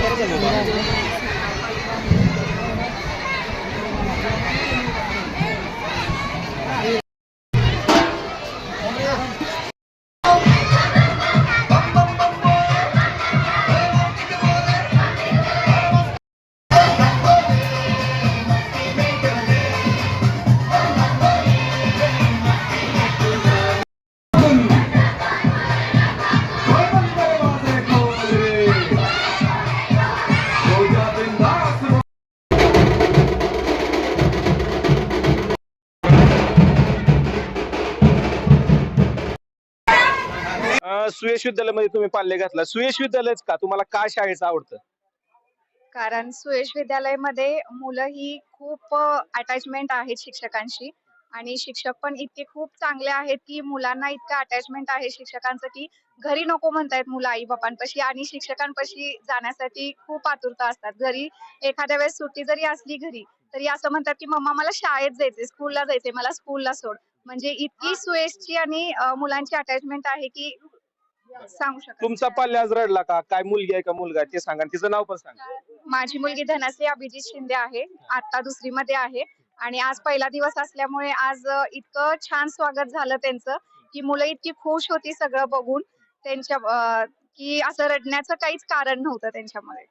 떨어져 놓으라고. सुयश विद्यालयामध्ये तुम्ही पाल्य घातला. सुयश विद्यालयच का? तुम्हाला का शाळेचं आवडतं? कारण सुयश विद्यालयामध्ये मुलं ही खूप अटॅचमेंट आहेत शिक्षकांशी. आणि शिक्षक पण इतके खूप चांगले आहेत की मुलांना इतकं अटॅचमेंट आहे शिक्षकांचं की घरी नको म्हणतायत मुलं आई बापांपाशी आणि शिक्षकांपाशी जाण्यासाठी खूप आतुरता असतात. घरी एखाद्या वेळेस सुट्टी जरी असली घरी तरी असं म्हणतात की मम्मा मला शाळेत जायचे स्कूलला जायचे मला स्कूलला सोड. म्हणजे इतकी सुयशची आणि मुलांची अटॅचमेंट आहे की सांगू शकत तुमचा. पाल्य आज रडला का? काय मुलगी आहे का मुलगा? आहे ते सांगा आणि तिचं नाव पण सांगा. माझी मुलगी धनश्री अभिजित शिंदे आहे. आता दुसरी मध्ये आहे. आणि आज पहिला दिवस असल्यामुळे आज अ, इतकं छान स्वागत झालं त्यांचं की मुलं इतकी खुश होती सगळं बघून. त्यांच्या अ, की असं रडण्याचं काहीच कारण नव्हतं त्यांच्यामध्ये.